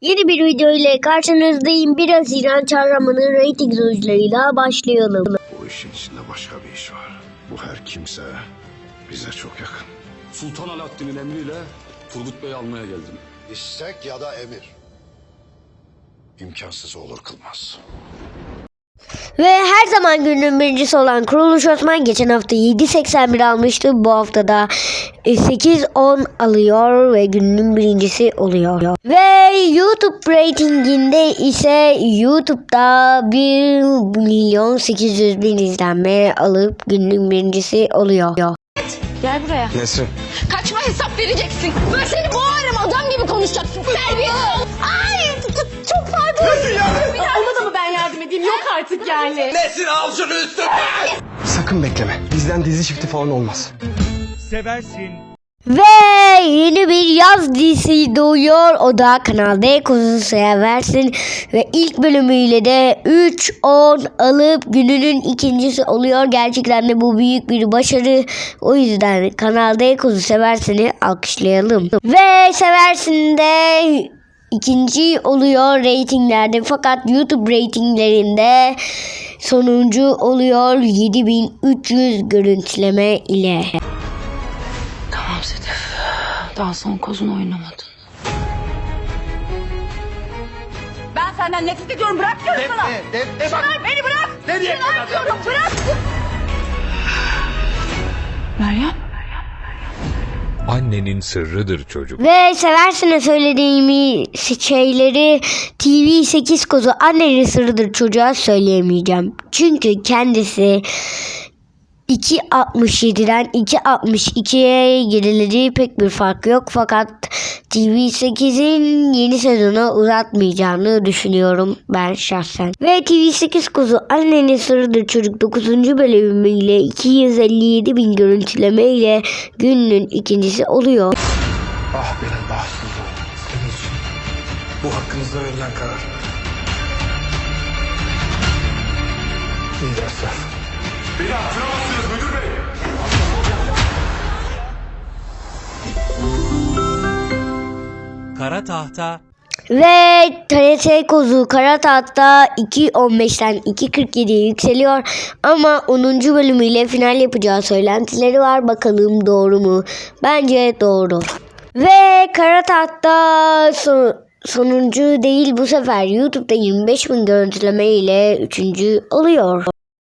Yeni bir video ile karşınızdayım. 1 Haziran çarşambanın reyting sonuçlarıyla başlayalım. Bu işin içinde başka bir iş var. Bu her kimse bize çok yakın. Sultan Alaaddin'in emriyle Turgut Bey'i almaya geldim. İstek ya da emir. İmkansız olur kılmaz. Ve her zaman günün birincisi olan Kuruluş Osman geçen hafta 7.81 almıştı. Bu hafta da e, 8.10 alıyor ve günün birincisi oluyor. Ve YouTube ratinginde ise YouTube'da 1 milyon 800 bin izlenme alıp günün birincisi oluyor. Gel buraya. Nesrin. Kaçma hesap vereceksin. Ben seni boğarım edeyim? Yok artık yani. Sakın bekleme. Bizden dizi çifti falan olmaz. seversin. Ve yeni bir yaz dizisi doğuyor. O da Kanal D kuzusu seversin. Ve ilk bölümüyle de 3-10 alıp gününün ikincisi oluyor. Gerçekten de bu büyük bir başarı. O yüzden Kanal D kuzu seversini alkışlayalım. Ve seversin de ikinci oluyor reytinglerde. Fakat YouTube reytinglerinde sonuncu oluyor 7300 görüntüleme ile. Tamam Sedef. Daha son kozunu oynamadın. Ben senden nefret ediyorum. Bırak diyorum sana. Çınar beni bırak. Nereye Çınar diyorum. Bırak. Meryem. Annenin sırrıdır çocuk. Ve seversine söylediğimi şeyleri TV8 kozu annenin sırrıdır çocuğa söyleyemeyeceğim. Çünkü kendisi 2.67'den 2.62'ye gerilediği pek bir fark yok. Fakat TV8'in yeni sezonu uzatmayacağını düşünüyorum ben şahsen. Ve TV8 kuzu annenin sırrıdır çocuk 9. bölümüyle 257 bin görüntüleme ile günün ikincisi oluyor. Ah benim bahtsızlığım. Senin için. Bu hakkınızda verilen karar. İyi dersler. Kara tahta Ve TRT kozu kara tahtta 2.15'ten 2.47'ye yükseliyor. Ama 10. bölümüyle final yapacağı söylentileri var. Bakalım doğru mu? Bence doğru. Ve kara tahtta son, sonuncu değil bu sefer YouTube'da 25 bin görüntüleme ile 3. oluyor.